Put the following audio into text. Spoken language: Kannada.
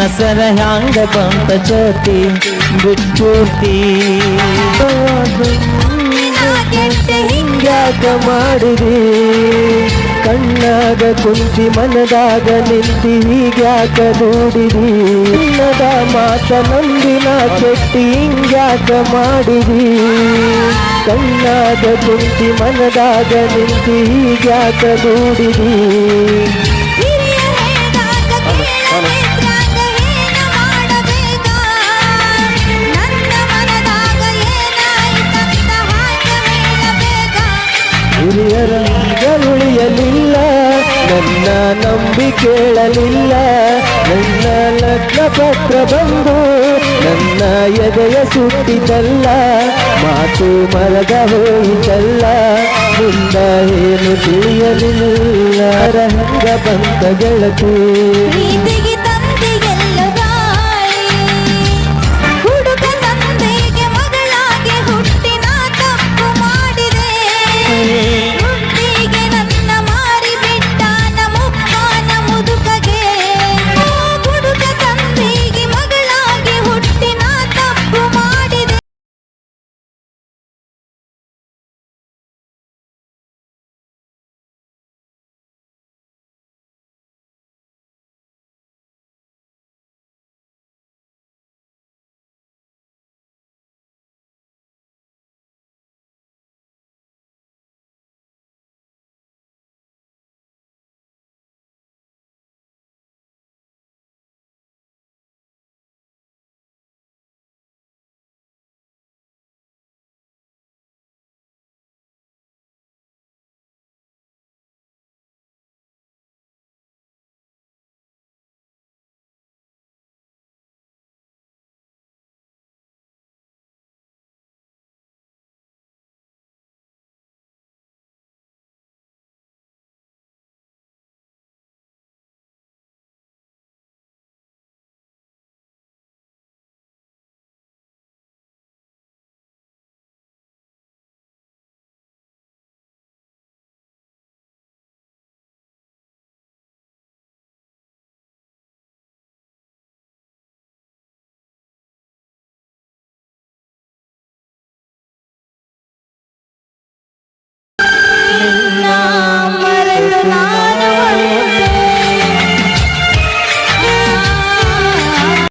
ಮನಸರ ಹ್ಯಾಂಗ ಬಂತ ಜ್ಯೋತಿ ಬಿಟ್ಟೂರ್ತಿ. ಹಿಂಗ್ಯಾಕ ಮಾಡಿರಿ ಕಣ್ಣಾಗ ಕುಂತಿ ಮನದಾಗ ನಿಂತಿ ಹೀಗ್ಯಾಕ ನೋಡಿರಿ ಇನ್ನದ ಮಾತ ನಂದಿನ ಕೆಟ್ಟಿ ಹಿಂಗ್ಯಾಕ ಮಾಡಿರಿ ಕಣ್ಣಾಗ ಕುಂತಿ ಮನದಾಗ ನಿಂತಿ ಹೀಗ್ಯಾಕ ದೂಡಿದಿ ಹಿರಿಯರ ಉಳಿಯಲಿಲ್ಲ ನನ್ನ ನಂಬಿ ಕೇಳಲಿಲ್ಲ ನನ್ನ ಲಗ್ನ ಪತ್ರ ಬಂದು ನನ್ನ ಎದೆಯ ಸುಟ್ಟಿದ್ದಲ್ಲ ಮಾತು ಮರದ ಹೋಯಿತಲ್ಲ ಮುಂದ ಏನು ತಿಳಿಯಲಿಲ್ಲ ಹಂಗ ಬಂದ ಗೆಳತಿ ಪ್ರೀತಿಗೆ